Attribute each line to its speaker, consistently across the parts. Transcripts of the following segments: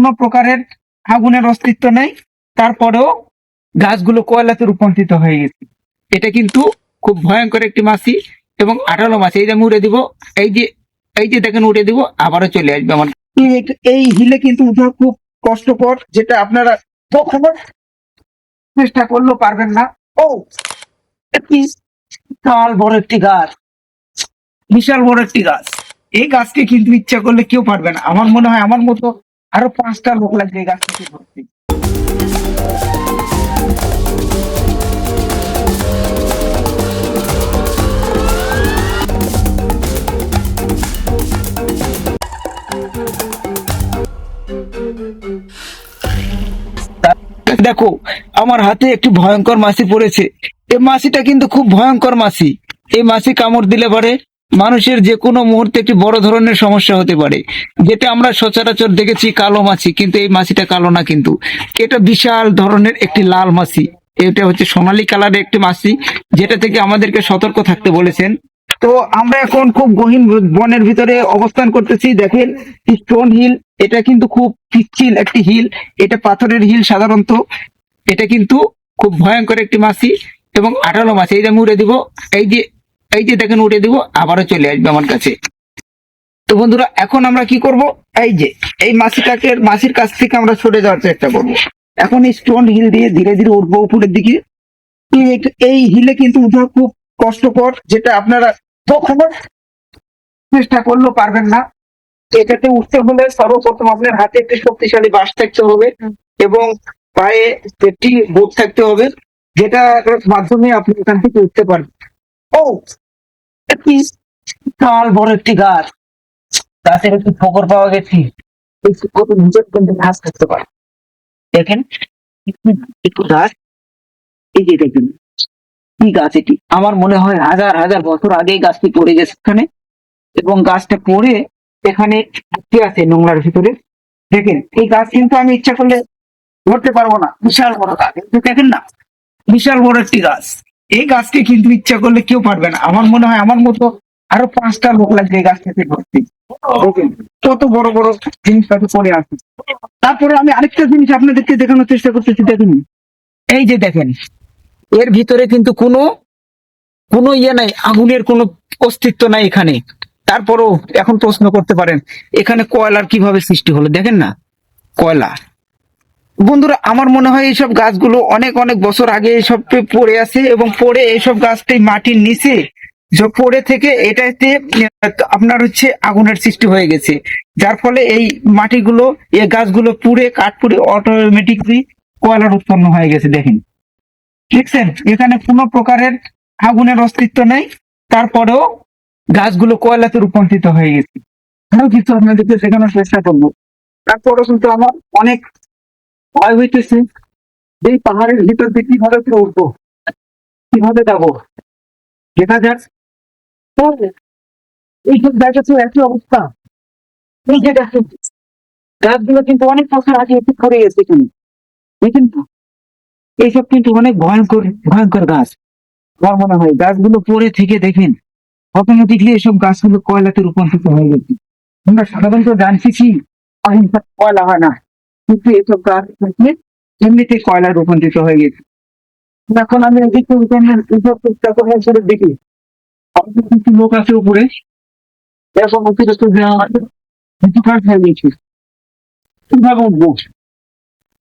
Speaker 1: কোনো প্রকারের আগুনের অস্তিত্ব নেই, তারপরেও গাছগুলো কয়লাতে রূপান্তরিত হয়ে গেছে। এটা কিন্তু খুব ভয়ঙ্কর একটি মাছি এবং আঠালো মাছ। এই যে আমি উড়ে দিব, এই যে এই যে দেখেন উড়ে দিব, আবারও চলে আসবে আমার। এই- এই হিলে কিন্তু উঠা খুব কষ্টকর, যেটা আপনারা কখনো চেষ্টা করলেও পারবেন না। ও, একটি বিশাল বড় একটি গাছ। বিশাল বড় একটি গাছ। এই গাছকে কিন্তু ইচ্ছা করলে কেউ পারবে না। আমার মনে হয়, আমার মতো আরও পাঁচটা লোক লাগবে এই গাছটাকে ধরতে দেখো, আমার হাতে একটি ভয়ঙ্কর মাছি পড়েছে। এই মাছিটা কিন্তু খুব ভয়ঙ্কর মাছি। এই মাছি কামড় দিলে পারে। মানুষের যে কোনো মুহূর্তে একটি বড় ধরনের সমস্যা হতে পারে। যেটা আমরা সচরাচর দেখেছি কালো মাছি, কিন্তু এই মাছিটা কালো না কিন্তু। এটা বিশাল ধরনের একটি লাল মাছি। এটা হচ্ছে সোনালী কালারের একটি মাছি, যেটা থেকে আমাদেরকে সতর্ক থাকতে বলেছেন। তো আমরা এখন খুব গহীন বনের ভিতরে অবস্থান করতেছি। দেখেন, স্টোন হিল, এটা কিন্তু খুব পিচ্ছিল একটি হিল। এটা পাথরের হিল সাধারণত। এটা কিন্তু খুব ভয়ঙ্কর একটি মাছি এবং আঠালো মাছ। এই যে আমি উড়ে দিব, এই যে এই যে দেখেন উঠে দিব, আবারও চলে আসবে আমার কাছে। তো বন্ধুরা, এখন আমরা কি করব? এই যে, এই মাছিটাকে মাসির কাছ থেকে আমরা সরে যাওয়ার চেষ্টা করব। এখন এই স্টোন হিল দিয়ে ধীরে ধীরে উঠবো উপরের দিকে। এই- হিলে কিন্তু উঠা খুব কষ্টকর, যেটা আপনারা কখনো চেষ্টা করলেও পারবেন না। এটাতে উঠতে হলে সর্বপ্রথম আপনার হাতে একটি শক্তিশালী বাস থাকতে হবে এবং পায়ে একটি বোট থাকতে হবে, যেটার মাধ্যমে আপনি এখান থেকে উঠতে পারবেন। ও বিশাল বড় একটি গাছ। গাছের পাওয়া গেছে। কিন্তু ঘাস থাকতে পারে। দেখেন, একটু গাছ। কি গাছ এটি? আমার মনে হয় হাজার হাজার বছর আগে গাছটি পড়ে গেছে এখানে। এবং গাছটা পড়ে এখানে ভর্তি আছে নোংরার ভিতরে। দেখেন, এই গাছ কিন্তু আমি ইচ্ছা করলে ধরতে পারব না। বিশাল বড় গাছ। দেখেন না, বিশাল বড় একটি গাছ। এই গাছকে কিন্তু ইচ্ছা করলে কেউ পারবে না। আমার মনে হয় আমার মতো আরও পাঁচটা লোক লাগবে এই গাছটাকে ধরতে দেখেন, কত বড় বড় জিনিসপাতি পড়ে আছে। তারপরে আমি আরেকটা জিনিস আপনাদেরকে দেখানোর চেষ্টা করতেছি দেখুন। এই যে দেখেন এর ভিতরে কিন্তু কোনো কোনো ইয়ে নাই আগুনের কোনো অস্তিত্ব নাই এখানে। তারপরও এখন প্রশ্ন করতে পারেন এখানে কয়লার কীভাবে সৃষ্টি হলো? দেখেন না? কয়লা। বন্ধুরা, আমার মনে হয় এইসব গাছগুলো অনেক অনেক বছর আগে এইসব পড়ে আছে এবং পড়ে এইসব গাছটি মাটির নিচে পড়ে থেকে এটাতে আপনার হচ্ছে আগুনের সৃষ্টি হয়ে গেছে। যার ফলে এই মাটিগুলো, এই গাছগুলো পুড়ে, কাঠ পুড়ে অটোমেটিকলি কয়লার উৎপন্ন হয়ে গেছে, দেখেন। দেখছেন? এখানে কোনো প্রকারের আগুনের অস্তিত্ব নেই। তারপরেও গাছগুলো কয়লাতে রূপান্তরিত হয়ে গেছে। আরও কিছু আপনাদেরকে শেখানোর চেষ্টা করব। তারপরেও কিন্তু আমার অনেক ভয় হইতেছে যে পাহাড়ের ভিতর দিয়ে কীভাবে করে উঠবো, কীভাবে যাব? দেখা যাক। এইসব জায়গা একই অবস্থা। এই যে দেখেন, গাছগুলো কিন্তু অনেক বছর আগে একটু করে গেছে এখানে। দেখেন তো, এইসব কিন্তু অনেক ভয়ঙ্কর ভয়ঙ্কর গাছ। আমার মনে হয় গাছগুলো পড়ে থেকে দেখেন অটোমেটিকলি এসব গাছগুলো কয়লাতে রূপান্তরিত হয়ে গেছে। আমরা সাধারণত জানছি কি কয়লা হয় না। কিন্তু এসব গাছ থাকলে এমনিতে কয়লা রূপান্তরিত হয়ে গেছে। এখন আমি এদিকে উঠার চেষ্টা করে দিকে। আমাদের কিছু লোক আছে উপরে। এখন অতিরিক্ত দেওয়া কিছু কাজ হয়ে গেছে। কীভাবে উঠবো?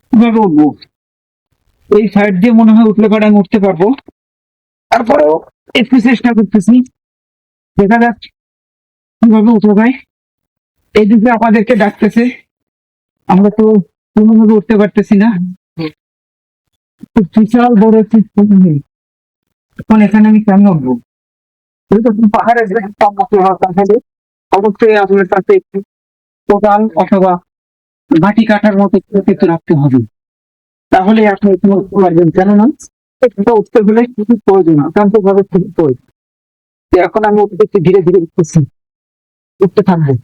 Speaker 1: কীভাবে উঠবো? এই সাইড দিয়ে মনে হয় উঠলে পরে আমি উঠতে পারব। তারপরেও একটু চেষ্টা করতেছি। দেখা যাচ্ছে কীভাবে উঠে ভাই। এইদিকে আমাদেরকে ডাকতেছে। আমরা তো কোনোভাবে উঠতে পারতেছি না। বিশাল বড় একটি। এখন এখানে আমি কেমন উঠবো? খুবই প্রয়োজন প্রয়োজন। এখন আমি ধীরে ধীরে উঠতেছি। উঠতে থাকব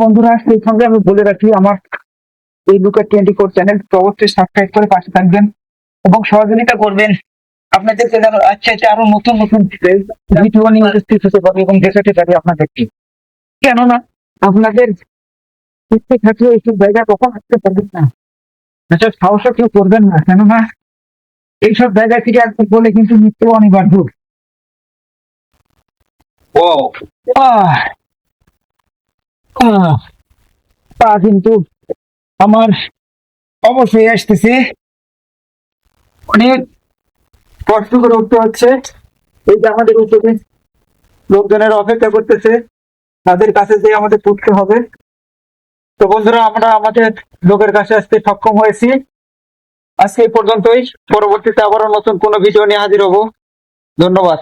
Speaker 1: বন্ধুরা, সেই সঙ্গে আমি বলে রাখি, আমার এই লুকার টোয়েন্টি ফোর চ্যানেল অবশ্যই সাবস্ক্রাইব করে পাশে থাকবেন এবং সহযোগিতা করবেন। আপনাদেরকে যেন আচ্ছা আচ্ছা আরও নতুন নতুন ভিডিও নিয়ে উপস্থিত হতে পারি এবং দেখাতে পারি আপনাদেরকে। কেননা আপনাদের ইচ্ছে থাকলে এইসব জায়গা কখন আসতে পারবেন না। আচ্ছা সাহসও কেউ করবেন না কেননা এইসব জায়গা থেকে একবার বলে কিন্তু মৃত্যু অনিবার্য। ও আহ আহ পা কিন্তু আমার অবশ্যই আসতেছে। অনেক কষ্ট করে উঠতে হচ্ছে। এই যে আমাদের উপরে লোকজনের অপেক্ষা করতেছে, তাদের কাছে যে আমাদের উঠতে হবে। তো বন্ধুরা, আমরা আমাদের লোকের কাছে আসতে সক্ষম হয়েছি। আজকে এই পর্যন্তই। পরবর্তীতে আবারও নতুন কোনো ভিডিও নিয়ে হাজির হব। ধন্যবাদ।